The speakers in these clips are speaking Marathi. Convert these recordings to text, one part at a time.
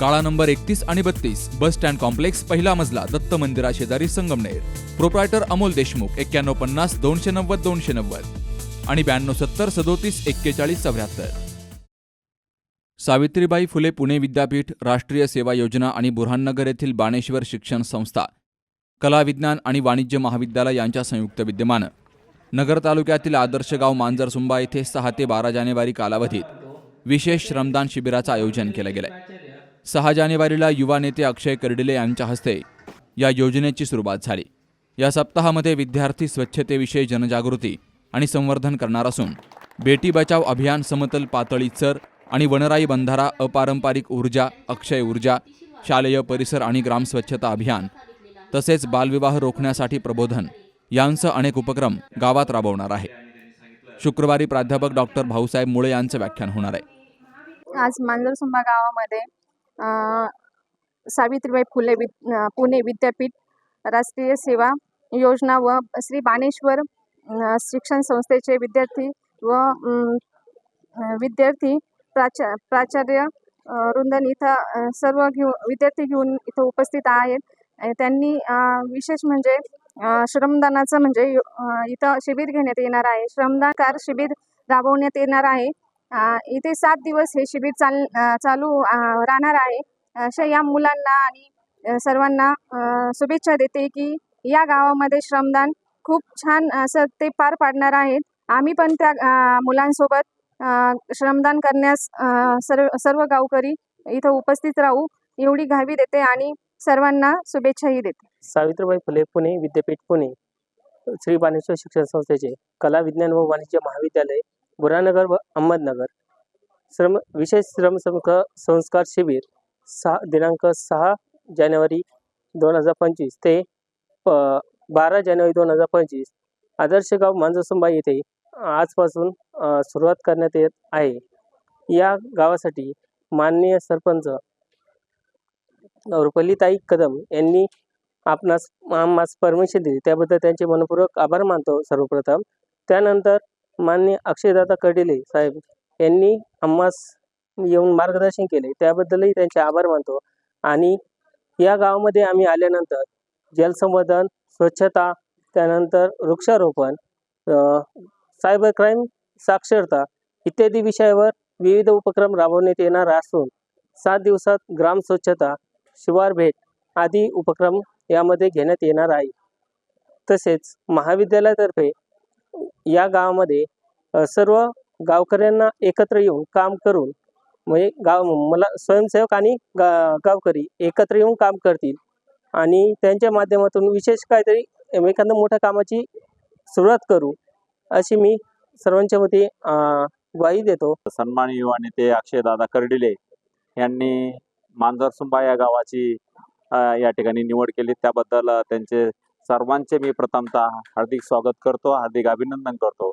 काळा नंबर एकतीस आणि बत्तीस बस स्टँड कॉम्प्लेक्स पहिला मजला दत्त मंदिरा शेजारी संगमनेर. प्रोप्रायटर अमोल देशमुख एक्क्याण्णव पन्नास दोनशे नव्वद दोनशे नव्वद. आणि ब्याण्णव सत्तर सदोतीस एक्केचाळीस चौऱ्याहत्तर. सावित्रीबाई फुले पुणे विद्यापीठ राष्ट्रीय सेवा योजना आणि बुरहाननगर येथील बाणेश्वर शिक्षण संस्था कला विज्ञान आणि वाणिज्य महाविद्यालय यांच्या संयुक्त विद्यमानं. नगर तालुक्यातील आदर्श गाव मांजरसुंबा येथे सहा ते बारा जानेवारी कालावधीत विशेष श्रमदान शिबिराचं आयोजन केलं गेलंय. सहा जानेवारीला युवा नेते अक्षय कर्डिले यांच्या हस्ते या योजनेची सुरुवात झाली. या सप्ताहामध्ये विद्यार्थी स्वच्छतेविषयी जनजागृती आणि संवर्धन करणार असून बेटी बचाव अभियान समतल पातळी चर आणि वनराई बंधारा अपारंपरिक ऊर्जा अक्षय ऊर्जा शालेय परिसर आणि ग्रामस्वच्छता अभियान तसेच बालविवाह रोखण्यासाठी प्रबोधन यांसह अनेक उपक्रम गावात राबवणार आहे. शुक्रवारी प्राध्यापक डॉक्टर भाऊसाहेब मुळे यांचं व्याख्यान होणार आहे. आज मांजरसुंबा गावामध्ये सावित्रीबाई फुले वि पुणे विद्यापीठ राष्ट्रीय सेवा योजना व श्री बाणेश्वर शिक्षण संस्थेचे विद्यार्थी व विद्यार्थी प्राचा प्राचार्य रुंदन वृंदन इथं सर्व घेऊ विद्यार्थी घेऊन इथं उपस्थित आहेत. त्यांनी विशेष म्हणजे श्रमदानाचं म्हणजे इथं शिबिर घेण्यात येणार आहे. श्रमदानकार शिबिर राबवण्यात येणार आहे. इथे सात दिवस हे शिबिर चाल चालू राहणार आहे. अशा या मुलांना आणि सर्वांना शुभेच्छा देते की या गावामध्ये श्रमदान खूप छान असं ते पार पाडणार आहेत. आम्ही पण त्या मुलांसोबत अ, श्रमदान करण्यास सर्व सर्व गावकरी इथं उपस्थित राहू एवढी घावी देते आणि सर्वांना शुभेच्छाही देते. सावित्रीबाई फुले पुणे विद्यापीठ पुणे श्री बाणेश्वर शिक्षण संस्थेचे कला विज्ञान व वाणिज्य महाविद्यालय बुरानगर व अहमदनगर. श्रम विशेष श्रमसंख संस्कार शिबिर सहा दिनांक सहा जानेवारी दोन हजार पंचवीस ते प बारा जानेवारी दोन हजार पंचवीस. आदर्श गाव मांजरसुंबा येथे आजपासून सुरुवात करण्यात येत आहे. या गावासाठी माननीय सरपंच रुपलीताई कदम यांनी आपणास आम्हास परमिशन दिली. त्याबद्दल त्यांचे मनपूर्वक आभार मानतो सर्वप्रथम. त्यानंतर माननीय अक्षयदादा कडेले साहेब यांनी आम्हास येऊन मार्गदर्शन केले. त्याबद्दलही त्यांचे आभार मानतो. आणि या गावामध्ये आम्ही आल्यानंतर जलसंवर्धन स्वच्छता त्यानंतर वृक्षारोपण सायबर क्राईम साक्षरता इत्यादी विषयावर विविध उपक्रम राबवण्यात येणार असून सात दिवसात ग्राम स्वच्छता शिवार भेट आदी उपक्रम यामध्ये घेण्यात येणार आहे. तसेच महाविद्यालयातर्फे या गावामध्ये सर्व गावकऱ्यांना एकत्र येऊन काम करून म्हणजे गाव मला स्वयंसेवक आणि गा गावकरी एकत्र येऊन काम करतील. आणि त्यांच्या माध्यमातून विशेष काहीतरी एखाद्या मोठ्या कामाची सुरुवात करू अशी मी सर्वांच्या वती ग्वाही देतो. सन्मान युवा नेते अक्षयदादा कर्डिले यांनी मांजरसुंबा या गावाची या ठिकाणी निवड केली. त्याबद्दल त्यांचे सर्वांचे मी प्रथमतः हार्दिक स्वागत करतो हार्दिक अभिनंदन करतो.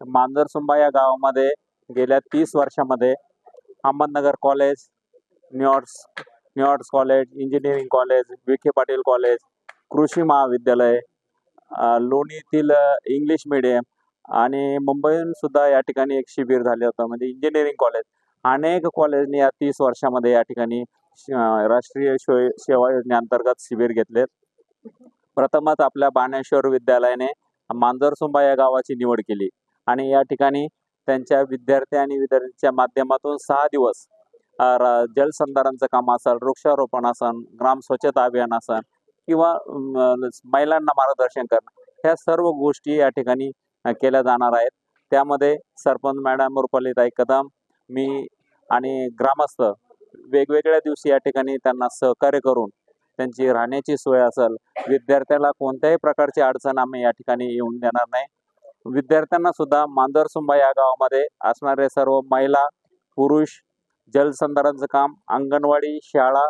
मांजरसुंबा या गावामध्ये गेल्या तीस वर्षामध्ये Ahmednagar college new arts new arts college engineering college Vikhe Patil college कृषी महाविद्यालय लोणीतील इंग्लिश मिडियम आणि मुंबईहून सुद्धा या ठिकाणी एक शिबिर झाले होतं म्हणजे इंजिनिअरिंग कॉलेज. अनेक कॉलेजने या तीस वर्षामध्ये या ठिकाणी राष्ट्रीय सेवा योजनेअंतर्गत शिबिर घेतले प्रथमच आपल्या बाणेश्वर विद्यालयाने मांजरसुंबा या गावाची निवड केली. आणि या ठिकाणी त्यांच्या विद्यार्थी आणि विद्यार्थ्यांच्या माध्यमातून सहा दिवस जलसंधारणचं काम असेल वृक्षारोपण असन ग्राम स्वच्छता अभियान असन किंवा महिलांना मार्गदर्शन करणं ह्या सर्व गोष्टी या ठिकाणी केल्या जाणार आहेत. त्यामध्ये सरपंच मॅडम रुपालीताई कदम मी आणि ग्रामस्थ वेगवेगळ्या दिवशी या ठिकाणी त्यांना सहकार्य करून त्यांची राहण्याची सोय असेल विद्यार्थ्याला कोणत्याही प्रकारची अडचण आम्ही या ठिकाणी येऊन देणार नाही. विद्यार्थ्यांना सुद्धा मांदरसुंबा या गावामध्ये असणारे सर्व महिला पुरुष जलसंधारणचं काम अंगणवाडी शाळा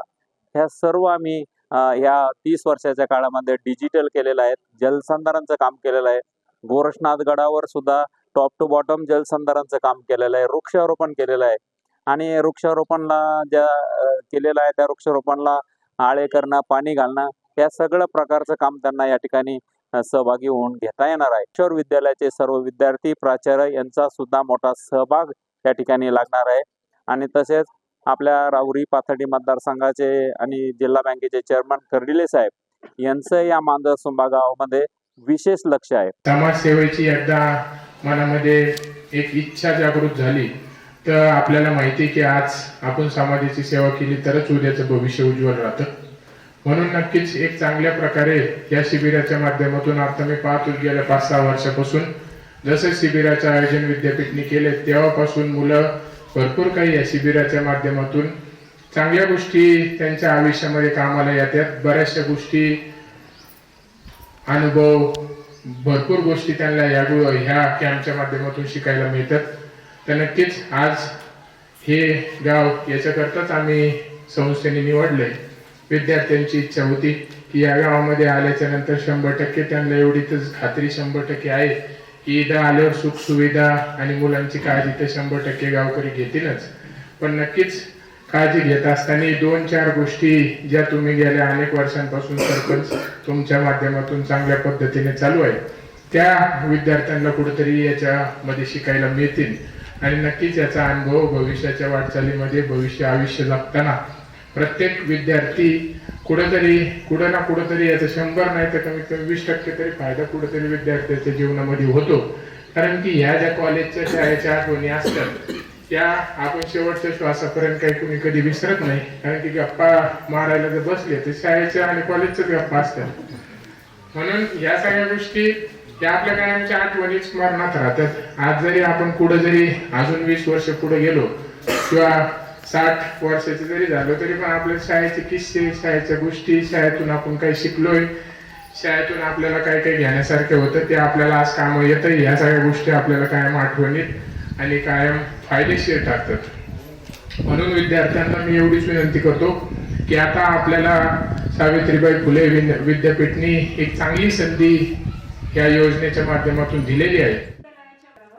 ह्या सर्व आम्ही ह्या तीस वर्षाच्या काळामध्ये डिजिटल केलेलं आहे जलसंधारणचं काम केलेलं आहे. गोरक्षनाथ गडावर सुद्धा टॉप टू बॉटम जलसंधारणचं काम केलेलं आहे वृक्षारोपण केलेलं आहे. आणि वृक्षारोपणला ज्या केलेलं आहे त्या वृक्षारोपणला आळे करणं पाणी घालणं या सगळं प्रकारचं काम त्यांना या ठिकाणी सहभागी होऊन घेता येणार आहे. किशोर विद्यालयाचे सर्व विद्यार्थी प्राचार्य यांचा सुद्धा मोठा सहभाग या ठिकाणी लागणार आहे. आणि तसेच आपल्या राहुरी पाथर्डी मतदारसंघाचे आणि जिल्हा बँकेचे चेअरमन कर्डिले साहेब यांचं या मांजरसुंबा गावामध्ये विशेष लक्ष आहे. समाजसेवेची एकदा मनामध्ये एक इच्छा जागृत झाली. तर आपल्याला माहिती आहे की आज आपण समाजाची सेवा केली तरच उद्याचं भविष्य उज्ज्वल राहतं. म्हणून नक्कीच एक चांगल्या प्रकारे या शिबिराच्या माध्यमातून आता मी पाहतो गेल्या पाच सहा वर्षापासून जसं शिबिराचं आयोजन विद्यापीठने केले तेव्हापासून मुलं भरपूर काही या शिबिराच्या माध्यमातून चांगल्या गोष्टी त्यांच्या आयुष्यामध्ये कामाला येतात. बऱ्याचशा गोष्टी अनुभव भरपूर गोष्टी त्यांना या ह्या कॅम्पच्या माध्यमातून शिकायला मिळतात. तर नक्कीच आज हे गाव याच्याकरताच आम्ही संस्थेने निवडले. विद्यार्थ्यांची इच्छा होती की या गावामध्ये आल्याच्यानंतर शंभर टक्के त्यांना एवढी तर खात्री शंभर टक्के आहे की इथं आल्यावर सुख सुविधा आणि मुलांची काळजी तर शंभर टक्के गावकरी घेतीलच. पण नक्कीच काळजी घेत असताना दोन चार गोष्टी ज्या तुम्ही गेल्या अनेक वर्षांपासून सरपंच तुमच्या माध्यमातून चांगल्या पद्धतीने चालू आहे त्या विद्यार्थ्यांना कुठेतरी याच्यामध्ये शिकायला मिळतील. आणि नक्कीच याचा अनुभव भविष्याच्या वाटचालीमध्ये भविष्य आयुष्य जगताना प्रत्येक विद्यार्थी कुठंतरी कुठं ना कुठंतरी याचा शंभर नाही तर कमीत कमी वीस टक्के तरी फायदा कुठेतरी विद्यार्थ्याच्या जीवनामध्ये होतो. कारण की ह्या ज्या कॉलेजच्या शाळेच्या आठवणी असतात त्या आपण शेवटच्या श्वासापर्यंत काही कुणी कधी विसरत नाही. कारण की गप्पा मारायला जर बसले तर शाळेच्या आणि कॉलेजच्याच गप्पा असतात. म्हणून या सगळ्या गोष्टी त्या आपल्या कायमच्या आठवणीत स्मरणात राहतात. आज जरी आपण पुढे जरी अजून वीस वर्ष पुढे गेलो किंवा साठ वर्षाचे जरी झालो तरी पण आपल्या शाळेचे किस्से शाळेच्या गोष्टी शाळेतून आपण काही शिकलोय शाळेतून आपल्याला काय काय घेण्यासारखे होतं ते आपल्याला आज कामं येतं या सगळ्या गोष्टी आपल्याला कायम आठवणीत आणि कायम फायदेशीर ठरतात. म्हणून विद्यार्थ्यांना मी एवढीच विनंती करतो की आता आपल्याला सावित्रीबाई फुले विद्या- विद्यापीठनी एक चांगली संधी या योजनेच्या माध्यमातून दिलेली आहे.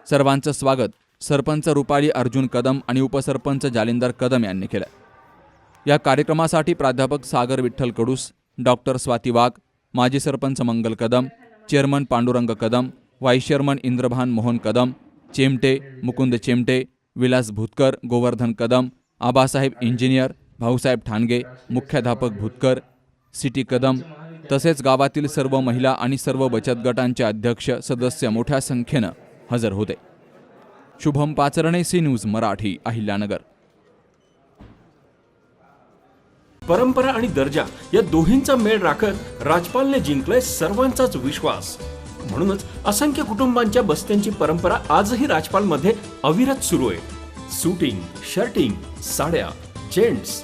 सर्वांचं स्वागत सरपंच रुपाली अर्जुन कदम आणि उपसरपंच जालिंदर कदम यांनी केलं या कार्यक्रमासाठी प्राध्यापक सागर विठ्ठल कडूस डॉक्टर स्वाती वाघ माजी sarpanch Mangal Kadam chairman Pandurang Kadam vice chairman Indrabhan Mohan Kadam Chemte Mukund Chemte Vilas Bhutkar Govardhan Kadam Abasaheb engineer Bhausaheb Thanage मुख्याध्यापक भूतकर सिटी कदम तसेच गावातील सर्व महिला आणि सर्व बचत गटांचे अध्यक्ष सदस्य मोठ्या संख्येनं हजर होते. Shubham Pacharne C news Marathi Ahilyanagar. परंपरा आणि दर्जा या दोन्हींचा मेळ राखत राजपालने जिंकलाय सर्वांचाच विश्वास. म्हणूनच असंख्य कुटुंबांच्या बस्त्यांची परंपरा आजही राजपालमध्ये अविरत सुरू आहे. सुटिंग शर्टिंग साड्या जेंट्स